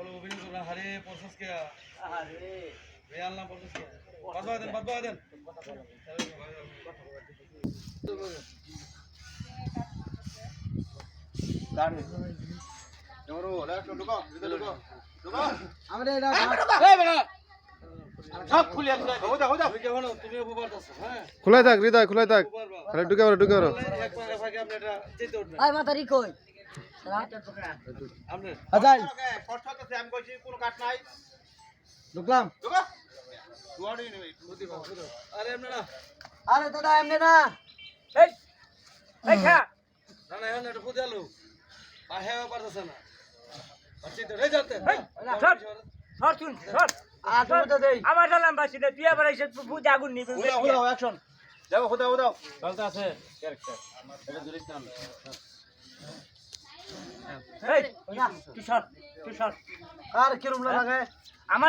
বলো অভিনয় করো হারে পঞ্চাশ কে? আরে। রেয়াল না পঞ্চাশ কে? বাদ বাদ দেন বাদ বাদ দেন গাড়ি এবারও লাস্ট ঢুকো ভিতরে ঢুকো। ঢুকো। আমরা এটা এই বেটা খুলে হ্যাঁ। থাক হৃদয় খোলাই থাক। খালি ঢুকে ঢুকে ঢুকলাম। আরে এমনি আরে দাদা এমনি না। এই এই খা। না না এখন এটা ফুটে আলো পারতেছে না আর তুমি আমার সালাম বাসি দে তুই আবার এসে বুঝ আগুন নিবি। যাও হুদা হুদা চলতে আছে। ক্যারেক্টার এটা ধরিস না। এই তুই সর তুই সর আর কিরম লাগে? আমার